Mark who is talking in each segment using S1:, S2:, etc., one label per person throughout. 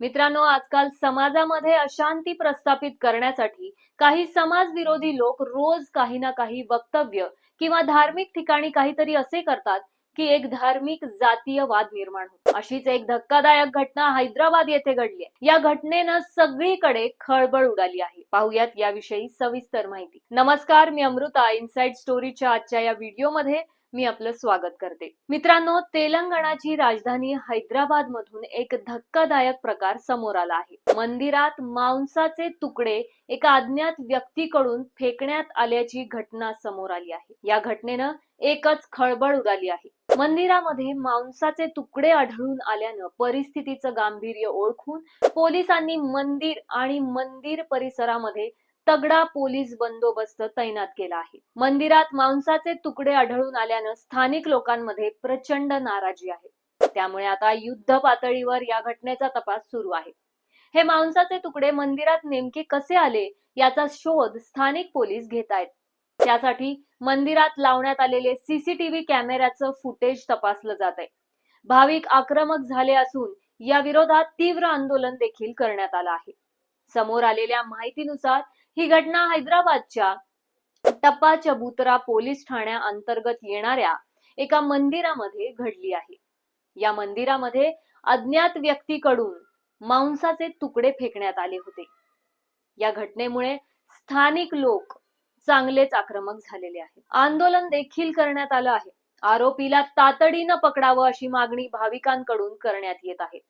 S1: मित्रांनो आजकाल समाजामध्ये अशांती प्रस्थापित करण्यासाठी काही समाजविरोधी लोक रोज काही ना काही वक्तव्य किंवा धार्मिक ठिकाणी काहीतरी असे करतात की एक धार्मिक जातीय वाद निर्माण होतो. अशीच एक धक्कादायक घटना हैदराबाद येथे घडली आहे. या घटनेनं सगळीकडे खळबळ उडाली आहे. पाहुयात याविषयी सविस्तर माहिती. नमस्कार मी अमृता. इनसाइड स्टोरीच्या आजच्या या व्हिडिओमध्ये मी आपलं स्वागत करते. मित्रांनो तेलंगणाची राजधानी हैदराबाद मधून एक धक्कादायक प्रकार समोर आला आहे. मंदिरात मांसाचे तुकडे एका अज्ञात व्यक्तीकडून फेकण्यात आल्याची घटना समोर आली आहे. या घटनेनं एकच खळबळ उडाली आहे. मंदिरामध्ये मांसाचे तुकडे आढळून आल्यानं परिस्थितीचं गांभीर्य ओळखून पोलिसांनी मंदिर आणि मंदिर परिसरामध्ये तगडा पोलीस बंदोबस्त तैनात केला आहे. मंदिरात मांसाचे तुकडे आढळून आल्यानं स्थानिक लोकांमध्ये प्रचंड नाराजी आहे. त्यामुळे आता युद्ध पातळीवर या घटनेचा तपास सुरू आहे. हे मांसाचे तुकडे मंदिरात नेमके कसे आले याचा शोध स्थानिक पोलीस घेत आहेत. त्यासाठी मंदिरात लावण्यात आलेले सीसीटीव्ही कॅमेऱ्याचं फुटेज तपासलं जात आहे. भाविक आक्रमक झाले असून या विरोधात तीव्र आंदोलन देखील करण्यात आलं आहे. समोर आलेल्या माहितीनुसार ही घटना हैदराबादच्या टप्पा चबुतरा पोलीस ठाण्या अंतर्गत येणाऱ्या एका मंदिरामध्ये घडली आहे. या मंदिरामध्ये अज्ञात व्यक्तीकडून मांसाचे तुकडे फेकण्यात आले होते. या घटनेमुळे स्थानिक लोक चांगलेच आक्रमक झालेले आहेत. आंदोलन देखील करण्यात आलं आहे. आरोपीला तातडीनं पकडावं अशी मागणी भाविकांकडून करण्यात येत आहे.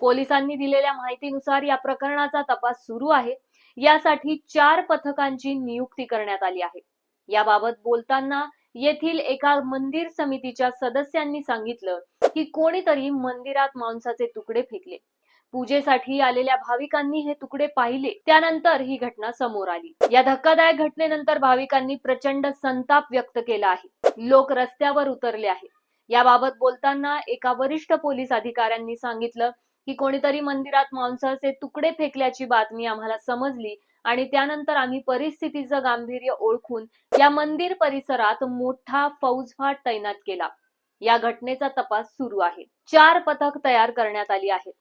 S1: पोलिसांनी दिलेल्या माहितीनुसार या प्रकरणाचा तपास सुरू आहे. यासाठी चार पथकांची नियुक्ती करण्यात आली आहे. याबाबत बोलताना येथील एका मंदिर समितीच्या सदस्यांनी सांगितलं की कोणीतरी मंदिरात मांसाचे तुकडे फेकले. पूजेसाठी आलेल्या भाविकांनी हे तुकडे पाहिले. त्यानंतर ही घटना समोर आली. या धक्कादायक घटनेनंतर भाविकांनी प्रचंड संताप व्यक्त केला आहे. लोक रस्त्यावर उतरले आहेत. याबाबत बोलताना एका वरिष्ठ पोलीस अधिकाऱ्यांनी सांगितलं की कोणीतरी मंदिरात मांसाचे तुकडे फेकल्याची बातमी आम्हाला समजली आणि त्यानंतर आम्ही परिस्थितीचं गांभीर्य ओळखून या मंदिर परिसरात मोठा फौजफाट तैनात केला. या घटनेचा तपास सुरू आहे. चार पथक तयार करण्यात आली आहेत.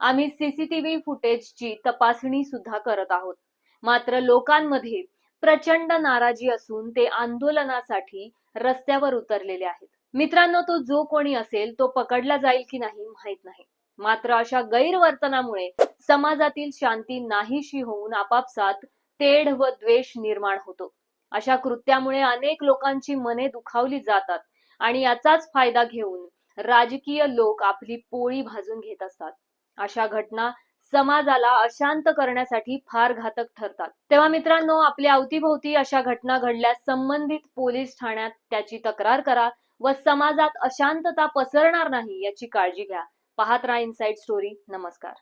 S1: आम्ही सीसीटीव्ही फुटेजची तपासणी सुद्धा करत आहोत. मात्र लोकांमध्ये प्रचंड नाराजी असून ते आंदोलनासाठी रस्त्यावर उतरलेले आहेत. मित्रांनो तो जो कोणी असेल तो पकडला जाईल की नाही माहीत नाही. मात्र अशा गैरवर्तनामुळे समाजातील शांती नाहीशी होऊन आपापसात तेढ व द्वेष निर्माण होतो. अशा कृत्यामुळे अनेक लोकांची मने दुखावली जातात आणि याचाच फायदा घेऊन राजकीय लोक आपली पोळी भाजून घेत असतात. अशा घटना समाजाला अशांत करण्यासाठी फार घातक ठरतात. तेव्हा मित्रांनो आपल्या अवतीभोवती अशा घटना घडल्यास संबंधित पोलीस ठाण्यात त्याची तक्रार करा व समाजात अशांतता पसरणार नाही याची काळजी घ्या. पाहत राहा इनसाइड स्टोरी नमस्कार.